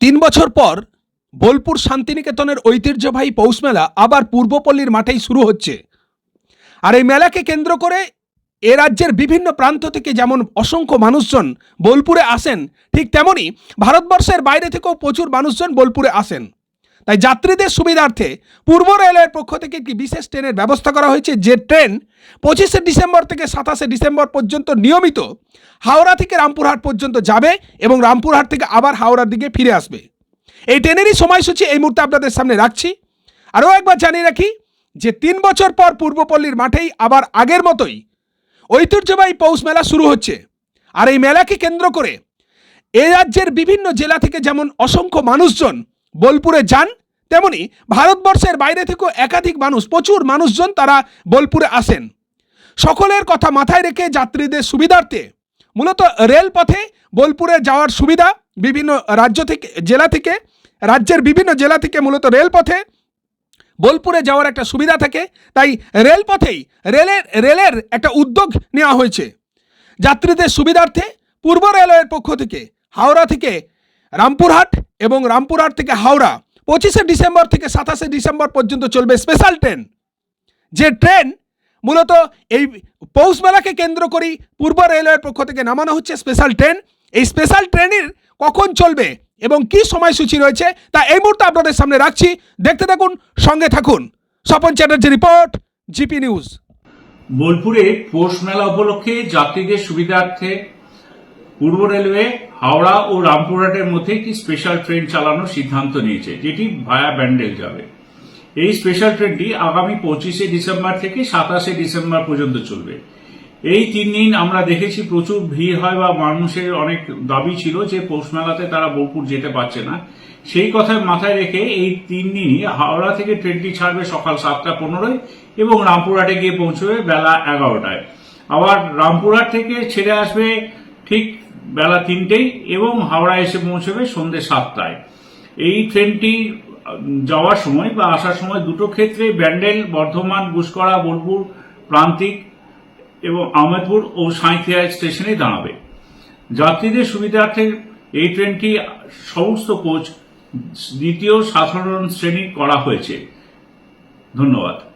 তিন বছর পর বোলপুর শান্তিনিকেতনের ঐতিহ্যবাহী পৌষ মেলা আবার পূর্বপল্লীর মাঠেই শুরু হচ্ছে। আর এই মেলাকে কেন্দ্র করে এ রাজ্যের বিভিন্ন প্রান্ত থেকে যেমন অসংখ্য মানুষজন বোলপুরে আসেন, ঠিক তেমনই ভারতবর্ষের বাইরে থেকেও প্রচুর মানুষজন বোলপুরে আসেন। তাই যাত্রীদের সুবিধার্থে পূর্ব রেলওয়ের পক্ষ থেকে একটি বিশেষ ট্রেনের ব্যবস্থা করা হয়েছে, যে ট্রেন পঁচিশে ডিসেম্বর থেকে সাতাশে ডিসেম্বর পর্যন্ত নিয়মিত হাওড়া থেকে রামপুরহাট পর্যন্ত যাবে এবং রামপুরহাট থেকে আবার হাওড়ার দিকে ফিরে আসবে। এই ট্রেনেরই সময়সূচি এই মুহূর্তে আপনাদের সামনে রাখছি। আরও একবার জানিয়ে রাখি যে তিন বছর পর পূর্বপল্লীর মাঠেই আবার আগের মতোই ঐতিহ্যবাহী পৌষ মেলা শুরু হচ্ছে। আর এই মেলাকে কেন্দ্র করে এ রাজ্যের বিভিন্ন জেলা থেকে যেমন অসংখ্য মানুষজন বোলপুরে যান তেমনি ভারতবর্ষের বাইরে থেকেও একাধিক মানুষ, প্রচুর মানুষজন তারা বোলপুরে আসেন। সকলের কথা মাথায় রেখে যাত্রীদের সুবিধার্থে মূলত রেলপথে বোলপুরে যাওয়ার সুবিধা বিভিন্ন রাজ্য থেকে, জেলা থেকে, রাজ্যের বিভিন্ন জেলা থেকে মূলত রেলপথে বোলপুরে যাওয়ার একটা সুবিধা থাকে। তাই রেলপথেই রেলের রেলের একটা উদ্যোগ নেওয়া হয়েছে। যাত্রীদের সুবিধার্থে পূর্ব রেলওয়ের পক্ষ থেকে হাওড়া থেকে রামপুরহাট এবং রামপুরহাট থেকে হাওড়া পঁচিশে ডিসেম্বর থেকে সাতাশে ডিসেম্বর পর্যন্ত চলবে স্পেশাল ট্রেন যে ট্রেন মূলত এই পৌষ মেলাকে কেন্দ্র করেই পূর্ব রেলওয়ের পক্ষ থেকে নামানো হচ্ছে স্পেশাল ট্রেন এই স্পেশাল ট্রেনের কখন চলবে এবং কি সময়সূচি রয়েছে তা এই মুহূর্তে আপনাদের সামনে রাখছি। দেখতে থাকুন, সঙ্গে থাকুন। Swapan Chatterjee report, GP news. বোলপুরে পৌষ মেলা উপলক্ষে যাত্রীদের সুবিধার্থে পূর্ব রেলওয়ে হাওড়া ও রামপুরহাটের মধ্যে একটি স্পেশাল ট্রেন চালানোর সিদ্ধান্ত নিয়েছে, যেটি ভায়া ব্যান্ডেল যাবে। এই স্পেশাল ট্রেনটি আগামী পঁচিশে ডিসেম্বর থেকে সাতাশে ডিসেম্বর পর্যন্ত চলবে। এই তিন দিন আমরা দেখেছি প্রচুর ভিড় হয় বা মানুষের অনেক দাবি ছিল যে পৌষ মেলাতে তারা বোলপুর যেতে পারছে না। সেই কথা মাথায় রেখে এই তিন দিনই হাওড়া থেকে ট্রেনটি ছাড়বে সকাল সাতটা পনেরোয় এবং রামপুরহাটে গিয়ে পৌঁছবে বেলা এগারোটায়। আবার রামপুরহাট থেকে ছেড়ে আসবে ঠিক বেলা তিনটেই এবং হাওড়া এসে পৌঁছবে সন্ধ্যে সাতটায়। এই ট্রেনটি যাওয়ার সময় বা আসার সময় দুটো ক্ষেত্রে ব্যান্ডেল, বর্ধমান, গুসকরা, বোলপুর প্রান্তিক এবং আহমেদপুর ও সাঁইথিয়া স্টেশনে দাঁড়াবে। যাত্রীদের সুবিধার্থে এই ট্রেনটি সমস্ত কোচ, দ্বিতীয় সাধারণ শ্রেণি করা হয়েছে। ধন্যবাদ।